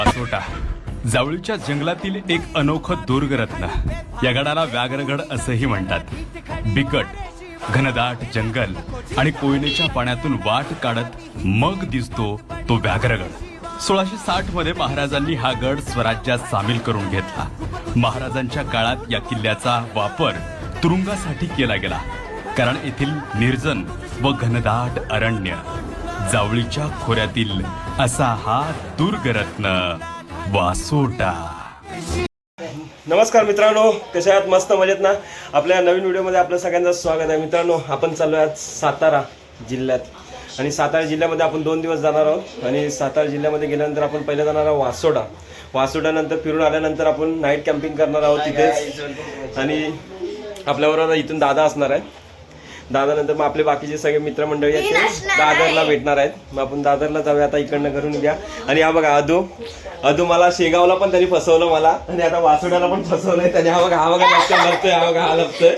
वासोटा. जावळीच्या जंगलातील एक अनोखं दुर्गरत्न. या गडाला व्याघ्रगड असंही म्हणतात. बिकट घनदाट जंगल आणि कोयनेच्या पाण्यातून वाट काढत मग दिसतो तो व्याघ्रगड. सोळाशे साठमध्ये महाराजांनी हा गड स्वराज्यात सामील करून घेतला. महाराजांच्या काळात या किल्ल्याचा वापर तुरुंगासाठी केला गेला. कारण येथील निर्जन व घनदाट अरण्य जावळीच्या खोऱ्यातील असा हा दुर्गरत्न वासोटा. नमस्कार मित्रांनो कशा आहात? मस्त मजेत ना? आपल्या नवीन व्हिडिओमध्ये आपलं सगळ्यांचं स्वागत आहे. मित्रांनो आपण चाललो आहात सातारा जिल्ह्यात. आणि सातारा जिल्ह्यामध्ये आपण दोन दिवस जाणार आहोत. आणि सातारा जिल्ह्यामध्ये गेल्यानंतर आपण पहिलं जाणार आहोत वासोडा वासोडानंतर फिरून आल्यानंतर आपण नाईट कॅम्पिंग करणार आहोत तिथेच. आणि आपल्याबरोबर इथून दादा असणार आहे. दादानंतर मग आपले बाकीचे सगळे मित्रमंडळी आहेत. ते दादरला भेटणार आहेत. मग आपण दादरला जाऊया आता इकडनं करून घ्या. आणि हा बघा अदू. अदू मला शेगावला पण त्यांनी फसवलं मला. आणि आता वासोड्याला पण फसवलंय त्याने. हा बघा हा बघा लपतोय लपतोय हा बघा हा लपतोय.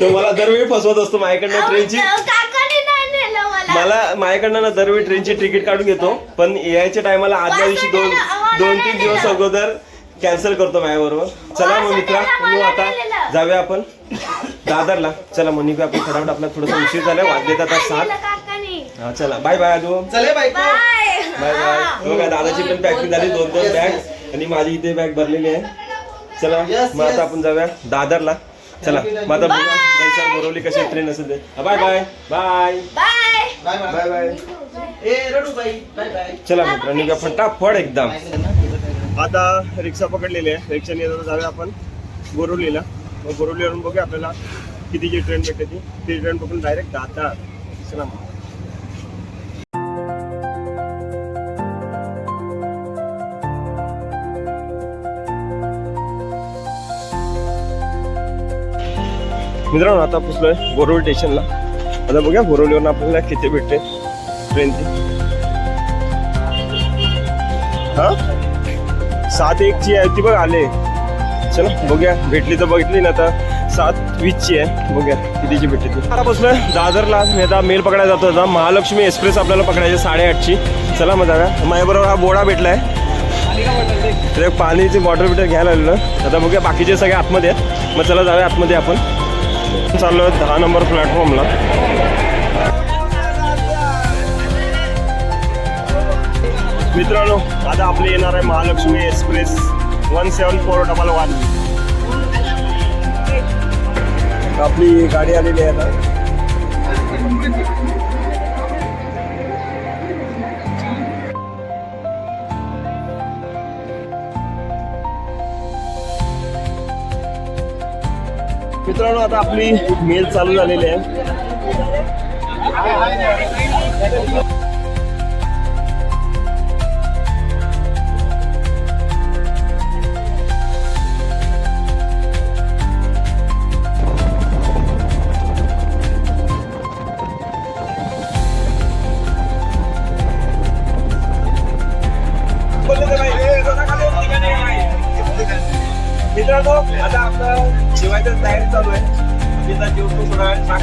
तो मला दरवेळी फसवत असतो. माझ्याकडनं ट्रेनची मला. माझ्याकडनं ना दरवेळी ट्रेनची तिकीट काढून घेतो. पण यायच्या टायमाला आदल्या दिवशी दोन दोन तीन दिवस अगोदर कॅन्सल करतो माझ्याबरोबर. चला मग मित्रा मग आता जाऊया आपण. दादरला. चला मग निघूया आपण फटाफट आपला थोडासा उशीर झाला वाजले आता सात. हा चला. बाय बाय अजून चले बाय. बाय. बाय बघा दादाची पण पॅकिंग झाली दोन दोन बॅग आणि माझी इथे बॅग भरलेली आहे. चला मग आता आपण जाऊया दादरला. चला मग आता बोरवली कशी ट्रेन असेल ते. Bye bye. Bye. Bye. Bye bye. चला मित्र निघा फटाफट एकदम. आता रिक्षा पकडलेली आहे. रिक्षाने येताना जाऊया आपण. बोरवलीला मग बोरवलीवरून बघूया आपल्याला कितीची ट्रेन भेटते ती. ती ट्रेन पकडून डायरेक्ट दाता इस्लाम मित्रांनो आता पोचलोय बोरवली स्टेशनला. आता बघूया बोरवलीवरून आपल्याला किती भेटते ट्रेनची हा? सात एक ची आहे ती बघ आले. चला बघूया. भेटली तर बघितली ना आता सात वीस ची आहे. बघूया कितीची भेटली ती. आता बसलोय दादरला मी आता मेल पकडायला जातो आता. महालक्ष्मी एक्सप्रेस आपल्याला पकडायची साडेआठची. चला मग जागा माझ्याबरोबर हा बोडा भेटलाय. तर पाणीची बॉटल बिटल घ्यायला आलेलो. आता बघूया बाकीचे सगळे आतमध्ये आहेत. मग चला जाऊया आतमध्ये आपण. चाललो दहा नंबर प्लॅटफॉर्मला मित्रांनो आता आपली येणार आहे Mahalaxmi express. One seven four double one. आपली गाडी आलेली आहे आता. मित्रांनो आता आपली मेल चालू झालेली आहे.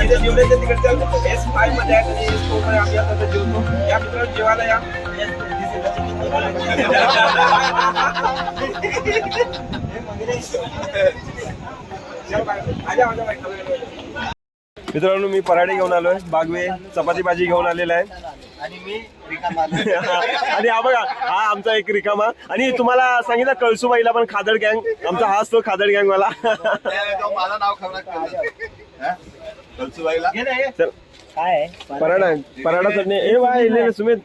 जेवले ते तिकडच्या एस फायमध्ये आणि एस फोरमध्ये आम्ही आता जेवतो. या मित्रांनो जेवायला या. मित्रांनो मी पराठे घेऊन आलोय. बागवे चपाती भाजी घेऊन आलेला आहे. आणि मी रिकामा आलो. आणि हा बघा हा आमचा एक रिकामा. आणि तुम्हाला सांगितलं कळसुबाईला पण खादड गँग आमचा हा असतो खादड गँग वाला. तो मला नाव खबर कलसुबाईला हे. चल. काय पराठा पराठा चटणी. ए बाय ले ले सुमित.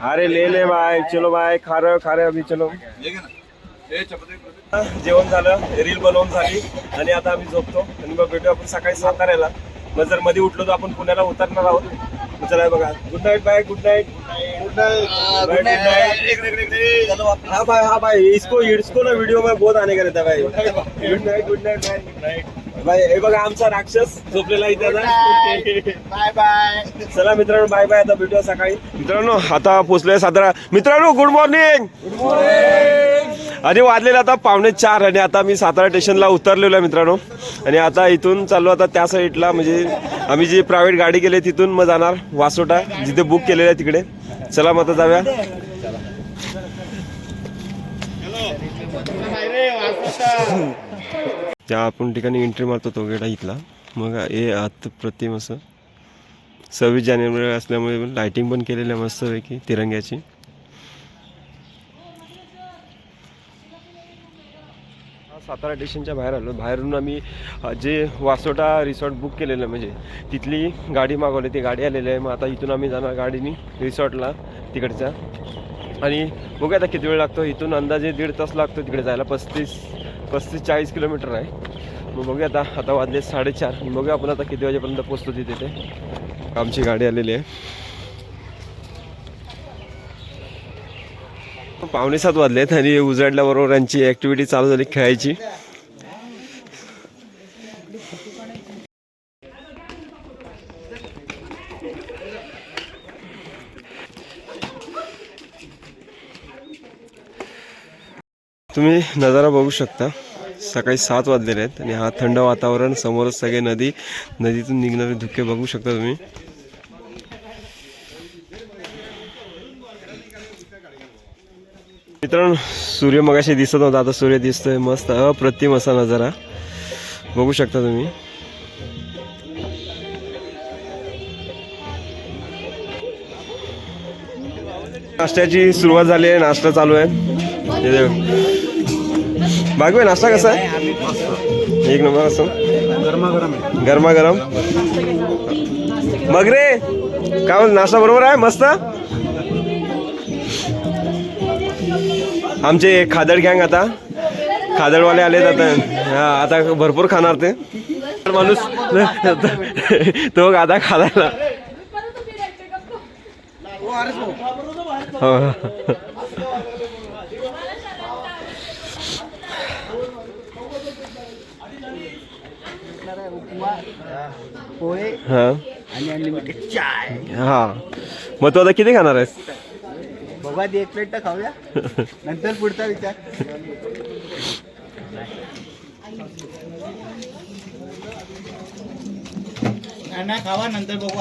अरे ले ले बाय चलो बाय खा रहे हो, खा रहे हो, अभी चलो. जेवण झालं रील बनवून झाली. आणि आता आम्ही झोपतो. आणि मग भेटू आपण सकाळी साताऱ्याला. मग जर मध्ये उठलो तर आपण पुण्याला उतरणार आहोत. चला बघा. Good night bye good night good night good night हाँ भाई हाँ भाई इसको इसको ना वीडियो में बहुत आने का रहता है भाई। गुड नाईट गुड नाईट भाई भाई हे बघा आमचा राक्षस झोपलेला इथे आता. बाय बाय चला मित्रांनो बाय बाय आता भेटूया सकाळी. मित्रांनो आता पोचलोय सातारा. मित्रांनो गुड मॉर्निंग आणि वाजलेले आता पावणे चार आणि आता मी सातारा स्टेशनला उतरलेलो आहे मित्रांनो. आणि आता इथून चाललो आता त्या साईडला म्हणजे आम्ही जी प्रायव्हेट गाडी केली आहे तिथून मग जाणार वासोटा जिथे बुक केलेलं आहे तिकडे. चला मग आता जाऊया. त्या आपण ठिकाणी एंट्री मारतो तो गेडा इथला. मग हे आत प्रतिम असं. सव्वीस जानेवारी असल्यामुळे लायटिंग पण केलेली आहे मस्तपैकी तिरंग्याची. सातारा स्टेशनच्या बाहेर आलो. बाहेरून आम्ही जे वासोटा रिसॉर्ट बुक केलेलं म्हणजे तिथली गाडी मागवली. ती गाडी आलेली आहे. मग आता इथून आम्ही जाणार गाडीने रिसॉर्टला तिकडच्या. आणि बघूया आता किती वेळ लागतो. इथून अंदाजे दीड तास लागतो तिकडे जायला. पस्तीस पस्तीस चाळीस किलोमीटर आहे. मग बघूया आता आता वाजले साडेचार. बघूया आपण आता किती वाजेपर्यंत पोचतो तिथे ते. आमची गाडी आलेली आहे. पावणे सात वाजलेत आणि उजाडल्याबरोबर यांची ॲक्टिव्हिटी चालू झाली खेळायची तुम्ही नजारा बघू शकता. सकाळी सात वाजलेले आहेत आणि हा थंड वातावरण समोरच सगळे नदी नदीतून निघणारे धुके बघू शकता तुम्ही. मित्रांनो सूर्य मगाशी दिसत नव्हता आता सूर्य दिसतोय. मस्त अप्रतिम असा नजारा. बघू शकता तुम्ही. नाश्त्याची सुरुवात झाली आहे नाश्ता चालू आहे. भाई, नाश्ता कसा? आहे एक नंबर असं. गरमागरम. मग रे काय नाश्ता बरोबर आहे? मस्त? आमचे खादड गँग आता. खादडवाले आले आता. हा आता भरपूर खाणार ते. माणूस तो आता खादायला पोहे हा. आणि अनलिमिटेड चाय. हा. मग तू आता किती खाणार आहेस? बघू एक प्लेट तर खाऊया. नंतर पुढचा विचार. नाही, नाही खावा नंतर बघू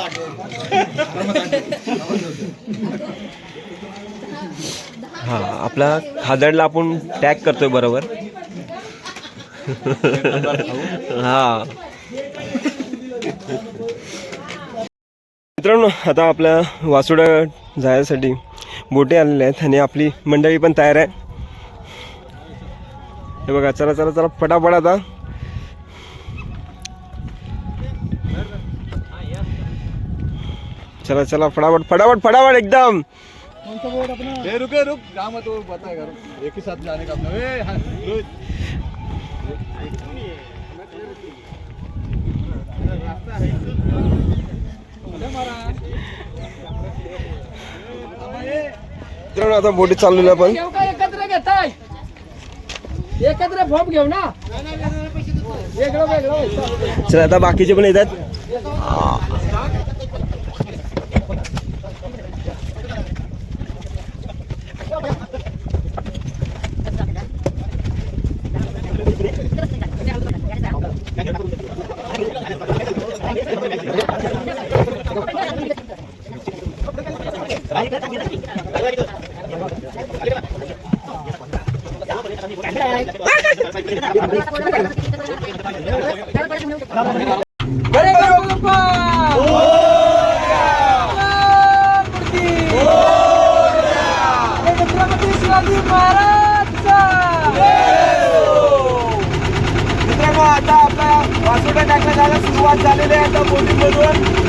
हा आपला खादडला आपण टॅग करतोय बरोबर. हा. मित्रांनो आता आपल्या वासुडा जायसाठी बोटे आलेल्या आहेत आणि आपली मंडळी पण तयार आहे. हे बघा चला चला चला पटापट आता. चला चला फटाफट फटाफट फटाफट एकदम. ए, रुके रुक. जा मत वो बता कर एक ही साथ जाने का अपना ए, हाँ, रोहित। मित्रांनो आता बोटी चाललेलं आपण. एकत्र घेताय. एकत्र फॉर्म घेऊ ना? वेगळं वेगळं चला आता बाकीचे पण येतात. मित्रांनो आता आपला वासोटा टाकला जायला सुरुवात झालेली आहे. आता बोटीमधून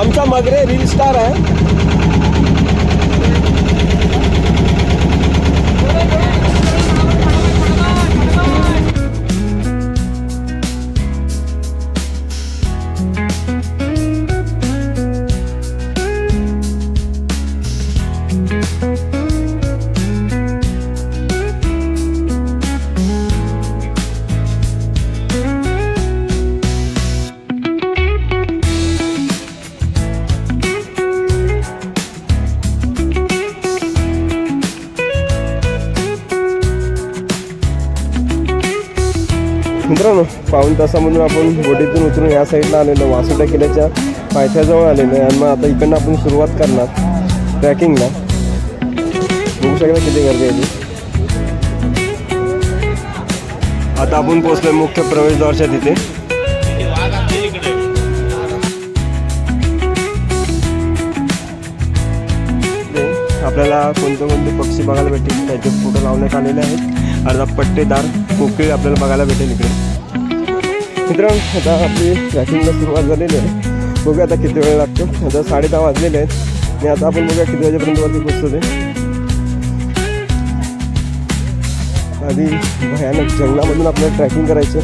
आमचा मगरे रील स्टार आहे. मित्रांनो पाऊण तासामधून आपण बोटीतून उतरून या साईडला आलेलो वासोट्या किल्ल्याच्या पायथ्याजवळ आलेलो आहे. आणि मग आता इकडनं आपण सुरुवात करणार ट्रॅकिंगला. बघू शकता किती गर्दी आहे आता आपण पोहोचलोय मुख्य प्रवेशद्वारच्या तिथे. ते आपल्याला कोणते कोणते पक्षी बघायला भेटतील त्याचे फोटो लावण्यात आलेले आहेत. अर्धा पट्टेदार कोकिळ आपल्याला बघायला भेटेल इकडे. मित्रांनो आता आपली ट्रॅकिंगला सुरुवात झालेली आहे. बघूया आता किती वेळ लागतो. आता साडे दहा वाजलेले आहेत. आणि आता आपण बघूया किती वाजेपर्यंत वरती पोचतो ते आधी भयानक जंगलामधून आपल्याला ट्रॅकिंग करायचं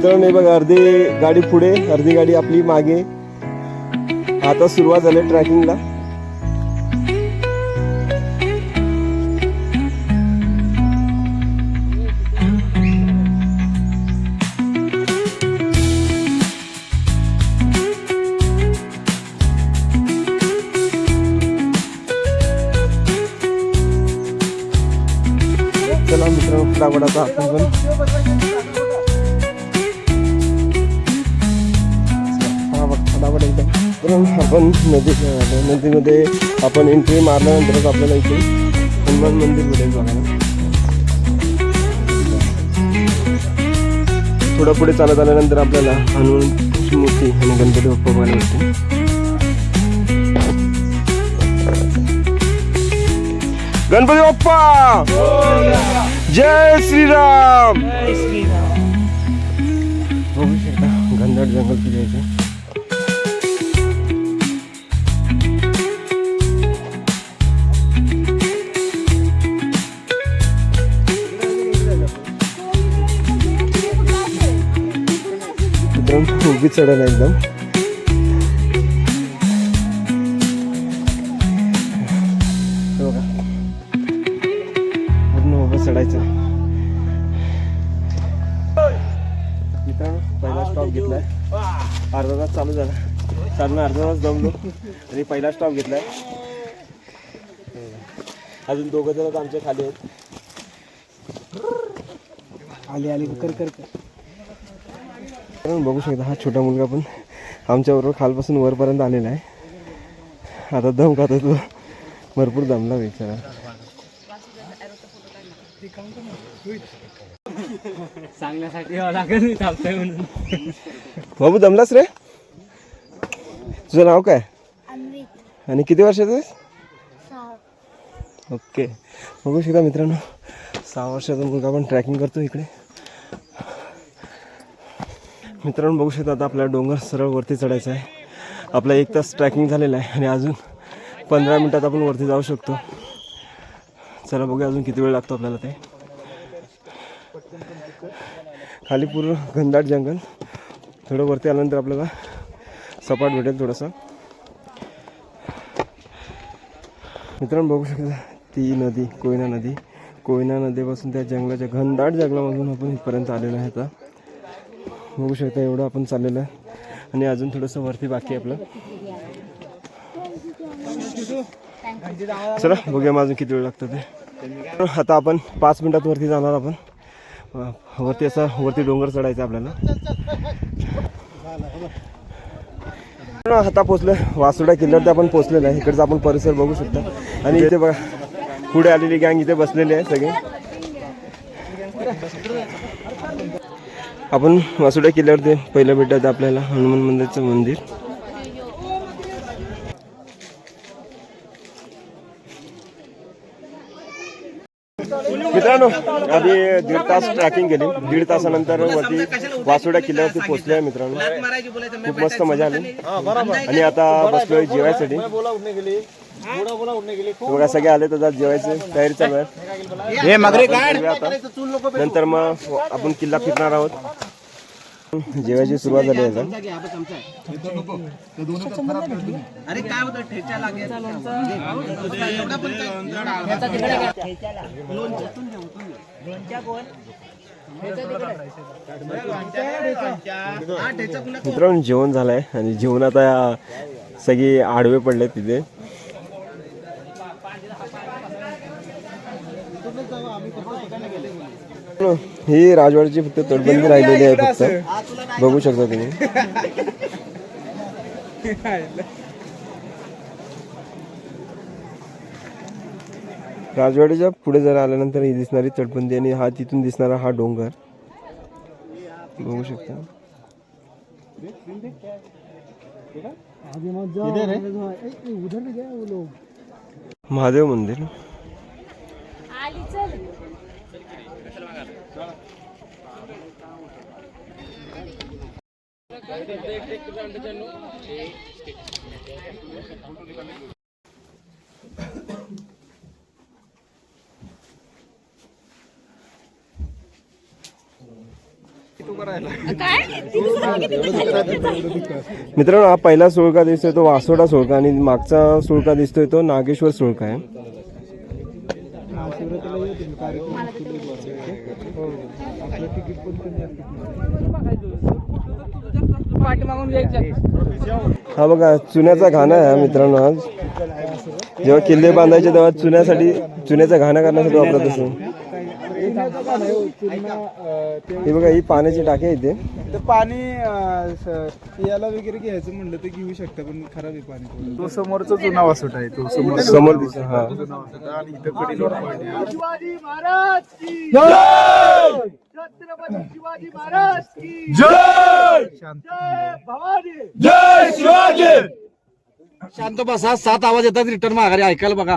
मित्रांनो हे बघा अर्धी गाडी पुढे अर्धी गाडी आपली मागे. आता सुरुवात झाली ट्रॅकिंगला. चला मित्रांनो फटाफट आता आपण पण आपण नदी नदीमध्ये आपण एंट्री मारल्यानंतरच आपल्याला इथे हनुमान मंदिर भेटेल बघायला थोडं पुढे चालत आल्यानंतर आपल्याला हनुमान मूर्ती आणि गणपती बाप्पा बघायला भेटते गणपती बाप्पा! जय श्रीराम! बघू शकता घनदाट जंगल किती उभी चढायला एकदम. हे बघा. पूर्ण उभं चढायचं. मित्रांनो पहिला स्टॉप घेतलाय. अर्धा तास चालू झाला. चालणं अर्धा तास जमलो आणि पहिला स्टॉप घेतलाय. अजून दोघं जणच आमच्या खाली आहेत. आली आली. कर कर कर. मित्रांनो, बघू शकता हा छोटा मुलगा पण आमच्याबरोबर खालपासून वरपर्यंत आलेला आहे. आता दम खातो तो. भरपूर दमला बिचारा. सांगण्यासाठी बाबू दमलास रे? तुझं नाव काय? अन्वित. आणि किती वर्षाचं आहेस? ओके. बघू शकता मित्रांनो सहा वर्षाचा मुलगा पण ट्रॅकिंग करतो इकडे. मित्रांनो बघू शकता आता आपल्याला डोंगर सरळ वरती चढायचं आहे. आपला एक तास ट्रॅकिंग झालेला आहे आणि अजून पंधरा मिनटात आपण वरती जाऊ शकतो. चला बघूया अजून किती वेळ लागतो आपल्याला ते. खाली पूर्ण घनदाट जंगल. थोडं वरती आल्यानंतर आपल्याला सपाट भेटेल थोडंसं. मित्रांनो बघू शकता ती नदी कोयना नदी. कोयना नदीपासून त्या जंगलाच्या घनदाट जंगलामधून आपण इथपर्यंत आलेलो आहे आता. बघू शकता एवढं आपण चाललेलं आहे. आणि अजून थोडंसं वरती बाकी आहे आपलं. चला बघूया मग अजून किती वेळ लागतं ते. आता आपण पाच मिनिटात वरती जाणार आपण. वरती असा वरती डोंगर चढायचा आपल्याला. आता पोचलोय. वासुडा किल्ल्यावर आपण पोचलेलो आहे. इकडचा आपण परिसर बघू शकता. आणि इथे बघा पुढे आलेली गँग इथे बसलेली आहे सगळे. आपण वासुडा किल्ल्यावरती पहिलं भेटत आपल्याला हनुमान मंदिरचं मंदिर. मित्रांनो आधी दीड तास ट्रॅकिंग केली. दीड तासानंतर वरती वासोड्या किल्ल्यावरती पोहोचले आहे मित्रांनो. खूप मस्त मजा आली. आणि आता बसलोय जेवायसाठी. बघा सगळे आले तर जेवायचे तयारी चालू आहे. हे मगरे आता. नंतर मग आपण किल्ला फिरणार आहोत. जेवायची सुरुवात झाली आहे आता. अरे काय होतं? ठेचा लागेल. मित्रांनो जेवण झालंय आणि जेवण आता सगळी आडवे पडले तिथे. ही राजवाडीची फक्त तटबंदी राहिलेली आहे फक्त. बघू शकता तुम्ही. राजवाडीच्या पुढे जरा आल्यानंतर ही दिसणारी तटबंदी आणि हा तिथून दिसणारा हा डोंगर. बघू शकता. महादेव मंदिर आली चल मित्रांनो हा पहिला सुळका दिसतोय तो वासोडा सुळका आणि मागचा सुळका दिसतोय तो नागेश्वर सुळका आहे. हा बघा चुन्याचा घाणा आहे मित्रांनो आज. जेव्हा किल्ले बांधायचे तेव्हा चुन्यासाठी चुन्याचा घाणा करण्यासाठी वापरत असतो. हे बघा ही पाण्याची टाकी आहे इथे तर पाणी अं, स- पियाला वगैरे घ्यायचं म्हणलं तर घेऊ शकता पण खराब आहे पाणी थोडं. तो समोरचा जुना वासोट आहे तो समोर समोर दिसतो हा जुना वासोट आहे. आणि इथं कडीला पाणी आहे. शिवाजी महाराज की जय छत्रपती शिवाजी महाराज की शांत जय भवानी शांत बसा सात आवाज येतात रिटर्न माघारी ऐकायला बघा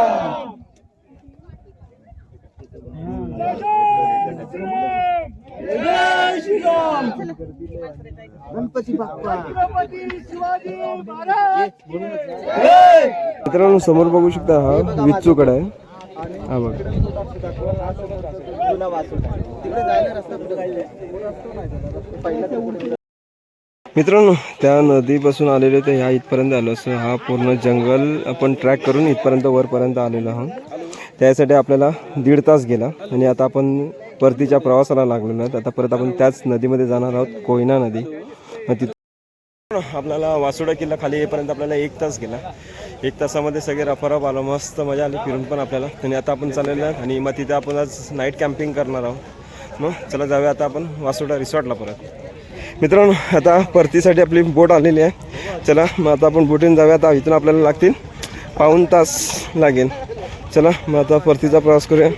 गणपती मित्रांनो समोर बघू शकता हा विच्चूकड आहे हा बघ. मित्रांनो त्या नदीपासून आलेले ते ह्या इथपर्यंत आलो असं हा पूर्ण जंगल आपण ट्रॅक करून इथपर्यंत वरपर्यंत आलेलो आहोत. त्यासाठी आपल्याला दीड तास गेला आणि आता आपण परतीच्या प्रवासाला लागलेलो आहोत आता परत आपण त्याच नदीमध्ये जाणार आहोत कोयना नदी. मग तिथं आपल्याला वासोडा किल्ला खाली येईपर्यंत आपल्याला एक तास गेला. एक तासामध्ये सगळे रफारफ आलं मस्त मजा आली फिरून पण आपल्याला. आणि आता आपण चाललेलो आहे आणि मग तिथे आपण आज नाईट कॅम्पिंग करणार आहोत. मग चला जाऊया आता आपण वासोडा रिसॉर्टला परत. मित्रांनो आता परतीसाठी आपली बोट आलेली आहे. चला मग आता आपण बोटीने जाऊया. आता इथून आपल्याला लागतील पाऊण तास लागेल. चला मग आता परतीचा प्रवास करूया.